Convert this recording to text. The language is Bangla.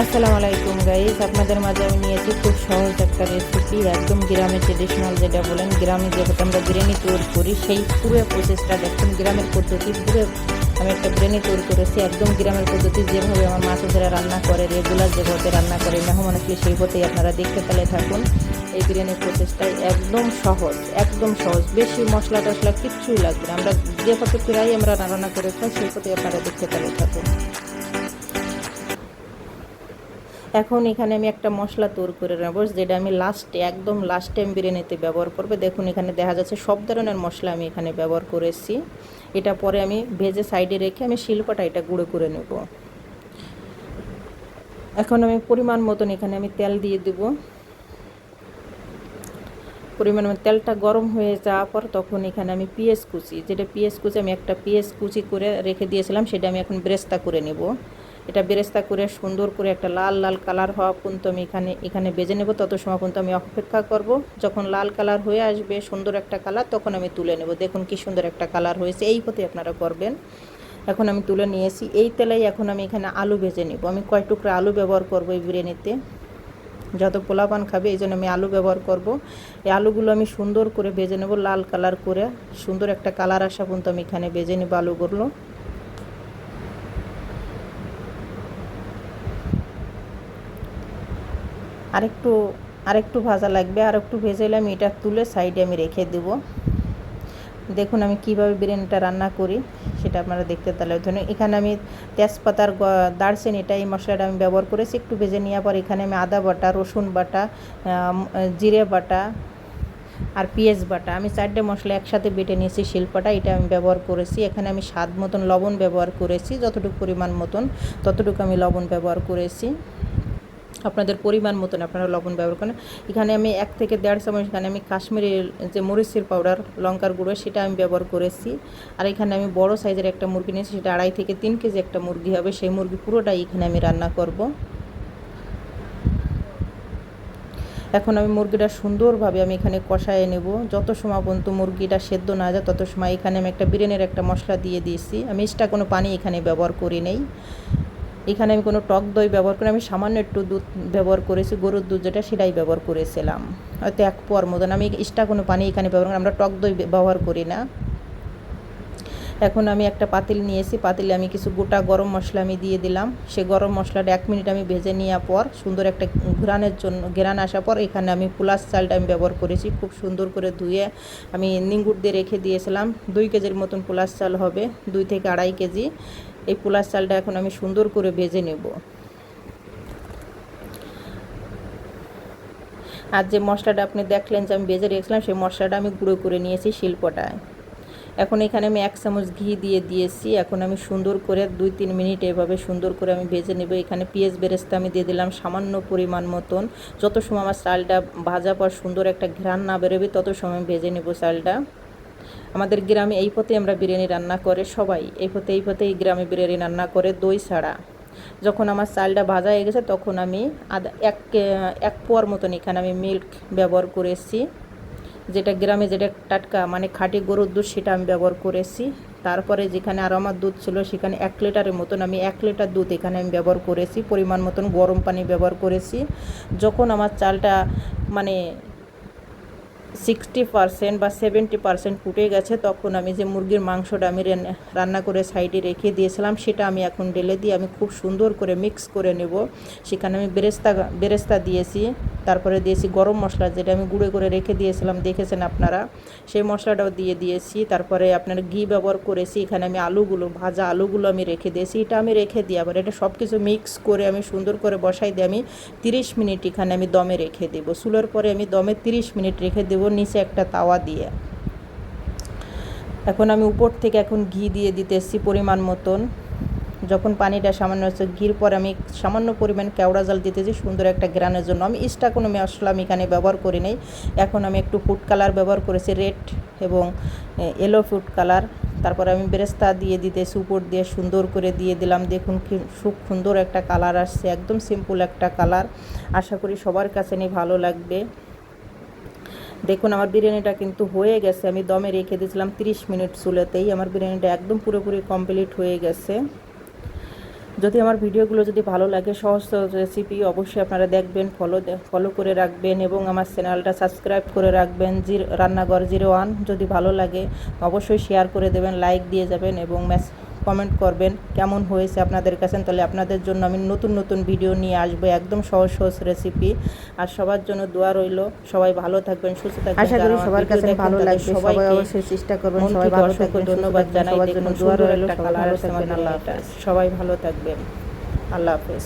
আসসালামু আলাইকুম গাইস আপনাদের মাঝে আমি নিয়েছি খুব সহজ একটা রেসিপি একদম গ্রামের ট্রেডিশনাল যেটা বলেন, গ্রামে যেভাবে আমরা বিরিয়ানি তৈরি করি, সেই পুরো প্রসেসটা দেখুন, গ্রামের পদ্ধতি পুরো আমি একটা বিরিয়ানি তৈরি করেছি, একদম গ্রামের পদ্ধতি যেভাবে আমার মাছেরা রান্না করে রেগুলার যেভাবে রান্না করে, মেহমান আসলে সেই হতেই আপনারা দেখতে পেলে থাকুন। এই বিরিয়ানির প্রসেসটাই একদম সহজ একদম সহজ। বেশি মশলা টশলা কিচ্ছুই লাগবে না। আমরা যে পদ্ধতিরাই আমরা রান্না করে খাই, সেই পথে আপনারা দেখতে পেলে থাকুন। এখন এখানে আমি একটা মশলা তৈরি করে নেব, যেটা আমি লাস্টে একদম লাস্টে আমি বিরিয়ানিতে ব্যবহার করব। দেখুন, এখানে দেখা যাচ্ছে সব ধরনের মশলা আমি এখানে ব্যবহার করেছি। এটা পরে আমি ভেজে সাইডে রেখে আমি শিল্পটা এটা গুঁড়ো করে নেব। এখন আমি পরিমাণ মতন এখানে আমি তেল দিয়ে দেব। পরিমাণ তেলটা গরম হয়ে যাওয়ার পর তখন এখানে আমি পিঁয়াজ কুচি, যেটা পিঁয়াজ কুচি আমি একটা পিঁয়াজ কুচি করে রেখে দিয়েছিলাম, সেটা আমি এখন ব্রেস্তা করে নেব। এটা বেরেস্তা করে সুন্দর করে একটা লাল লাল কালার হওয়া পর্যন্ত আমি এখানে এখানে বেজে নেব। তত সময় পর্যন্ত আমি অপেক্ষা করব। যখন লাল কালার হয়ে আসবে, সুন্দর একটা কালার, তখন আমি তুলে নেব। দেখুন কি সুন্দর একটা কালার হয়েছে। এই পথে আপনারা করবেন। এখন আমি তুলে নিয়েছি। এই তেলেই এখন আমি এখানে আলু ভেজে নেব। আমি কয় টুকরা আলু ব্যবহার করব এই বিরিয়ানিতে। যত পোলাপান খাবে, এই জন্য আমি আলু ব্যবহার করব। এই আলুগুলো আমি সুন্দর করে ভেজে নেব লাল কালার করে। সুন্দর একটা কালার আসা পর্যন্ত আমি এখানে ভেজে নেব আলুগুলো। আরেকটু আরেকটু ভাজা লাগবে, আর একটু ভেজে আমি এটা তুলে সাইডে আমি রেখে দেব। দেখুন আমি কীভাবে বিরিয়ানিটা রান্না করি, সেটা আপনারা দেখতে তাহলে ধরুন, এখানে আমি তেজপাতার দারচিনি, এটা এই মশলাটা আমি ব্যবহার করেছি, একটু ভেজে নেওয়ার পর এখানে আমি আদা বাটা, রসুন বাটা জিরে বাটা আর পেঁয়াজ বাটা, আমি চারটে মশলা একসাথে বেটে নিয়েছি শিল্পটা, এটা আমি ব্যবহার করেছি, এখানে আমি স্বাদ মতন লবণ ব্যবহার করেছি, যতটুকু পরিমাণ মতন, ততটুকু আমি লবণ ব্যবহার করেছি। আপনাদের পরিমাণ মতন আপনারা লবণ ব্যবহার করেন। এখানে আমি এক থেকে দেড় চামচ, এখানে আমি কাশ্মীরি যে মরিচের পাউডার লঙ্কার গুঁড়ো, সেটা আমি ব্যবহার করেছি। আর এখানে আমি বড় সাইজের একটা মুরগি নিয়েছি, সেটা আড়াই থেকে তিন কেজি একটা মুরগি হবে। সেই মুরগি পুরোটাই এখানে আমি রান্না করব। এখন আমি মুরগিটা সুন্দরভাবে আমি এখানে কষায় নেব। যত সময় পর্যন্ত মুরগিটা সেদ্ধ না যায়, তত সময় এখানে আমি একটা বিরিয়ানির একটা মশলা দিয়ে দিয়েছি। আমি এক্সট্রা কোনো পানি এখানে ব্যবহার করি নেই। এখানে আমি কোনো টক দই ব্যবহার করি আমি সামান্য একটু দুধ ব্যবহার করেছি, গরুর দুধ যেটা সেটাই ব্যবহার করেছিলাম। হয়তো এক পোয়ার মতন, আমি এক্সট্রা কোনো পানি এখানে ব্যবহার করি আমরা টক দই ব্যবহার করি না। এখন আমি একটা পাতিল নিয়েছি, পাতিলে আমি কিছু গোটা গরম মশলা আমি দিয়ে দিলাম। সে গরম মশলাটা এক মিনিট আমি ভেজে নেওয়ার পর, সুন্দর একটা ঘুরানোর জন্য ঘেরান আসার পর এখানে আমি পুলাস চালটা আমি ব্যবহার করেছি, খুব সুন্দর করে ধুয়ে আমি নিঙ্গুর দিয়ে রেখে দিয়েছিলাম। দুই কেজির মতন পুলাস চাল হবে, দুই থেকে আড়াই কেজি। এই পোলার চালটা এখন আমি সুন্দর করে ভেজে নেব। আর যে মশলাটা আপনি দেখলেন যে আমি ভেজে রেখেছিলাম, সেই মশলাটা আমি গুঁড়ো করে নিয়েছি শিল্পটায়। এখন এখানে আমি এক চামচ ঘি দিয়ে দিয়েছি। এখন আমি সুন্দর করে দুই তিন মিনিট এভাবে সুন্দর করে আমি ভেজে নেব। এখানে পেঁয়াজ বেরেস্তা আমি দিয়ে দিলাম সামান্য পরিমাণ মতন। যত সময় আমার চালটা ভাজা পর সুন্দর একটা ঘ্রাণ না বেরোবে, তত সময় আমি ভেজে নেব চালটা। আমাদের গ্রামে এই পথে আমরা বিরিয়ানি রান্না করে সবাই, এই পথে এই পথে এই গ্রামে বিরিয়ানি রান্না করে দই ছাড়া। যখন আমার চালটা ভাজা হয়ে গেছে তখন আমি আদা, এক এক পোয়ার মতন এখানে আমি মিল্ক ব্যবহার করেছি। যেটা গ্রামে যেটা টাটকা মানে খাঁটি গরুর দুধ সেটা আমি ব্যবহার করেছি। তারপরে যেখানে আর আমার দুধ ছিল সেখানে এক লিটারের মতন আমি এক লিটার দুধ এখানে আমি ব্যবহার করেছি। পরিমাণ মতন গরম পানি ব্যবহার করেছি। যখন আমার চালটা মানে সিক্সটি পারসেন্ট বা সেভেন্টি পারসেন্ট ফুটে গেছে, তখন আমি যে মুরগির মাংসটা আমি রান্না করে সাইডে রেখে দিয়েছিলাম, সেটা আমি এখন ঢেলে দিয়ে আমি খুব সুন্দর করে মিক্স করে নেব। সেখানে আমি বেরেস্তা বেরেস্তা দিয়েছি, তারপরে দিয়েছি গরম মশলা যেটা আমি গুঁড়ো করে রেখে দিয়েছিলাম, দেখেছেন আপনারা? সেই মশলাটাও দিয়ে দিয়েছি, তারপরে আপনার ঘি ব্যবহার করেছি, এখানে আমি আলুগুলো, ভাজা আলুগুলো আমি রেখে দিয়েছি, এটা আমি রেখে দিই আবার এটা সব কিছু মিক্স করে আমি সুন্দর করে বসাই দিয়ে আমি তিরিশ মিনিট এখানে আমি দমে রেখে দেবো। চুলোর পরে আমি দমে তিরিশ মিনিট রেখে দেবো নিচে একটা তাওয়া দিয়ে। এখন আমি উপর থেকে এখন ঘি দিয়ে দিতেছি পরিমাণ মতন। যখন পানিটা সামান্য হচ্ছে ঘির পরে আমি সামান্য পরিমাণ কেওড়া জাল দিতেছি, সুন্দর একটা গ্রানের জন্য। আমি ইস্টা কোনো মশলা আমি এখানে ব্যবহার করি নেই। এখন আমি একটু ফুড কালার ব্যবহার করেছি রেড এবং এলো ফুড কালার তারপরে আমি বেরেস্তা দিয়ে দিতেছি, উপর দিয়ে সুন্দর করে দিয়ে দিলাম। দেখুন কি খুব সুন্দর একটা কালার আসছে, একদম সিম্পল একটা কালার আশা করি সবার কাছে নিয়ে ভালো লাগবে। দেখুন, আমার বিরিয়ানিটা কিন্তু হয়ে গেছে। আমি দমে রেখে দিয়েছিলাম 30 মিনিট চুলেতেই। আমার বিরিয়ানিটা একদম পুরোপুরি কমপ্লিট হয়ে গেছে। যদি আমার ভিডিওগুলো যদি ভালো লাগে সহজ রেসিপি অবশ্যই আপনারা দেখবেন ফলো ফলো করে রাখবেন এবং আমার চ্যানেলটা সাবস্ক্রাইব করে রাখবেন জি রান্নাঘর জিরো ওয়ান যদি ভালো লাগে, অবশ্যই শেয়ার করে দেবেন লাইক দিয়ে যাবেন এবং মেস কমেন্ট করবেন কেমন হয়েছে আপনাদের কাছে? তাহলে আপনাদের জন্য আমি নতুন নতুন ভিডিও নিয়ে আসব একদম সহজ সহজ রেসিপি আর সবার জন্য দোয়া রইল সবাই ভালো থাকবেন সুস্থ থাকবেন। আশা করি সবার কাছে ভালো লাগবে সবাই অবশ্যই চেষ্টা করবেন সবাই ভালো থাকবেন ধন্যবাদ জানাই দেখুন জন্য দোয়া রইল রইল সবাই ভালো থাকবেন। আল্লাহ হাফেজ সবাই ভালো থাকবেন আল্লাহ হাফেজ।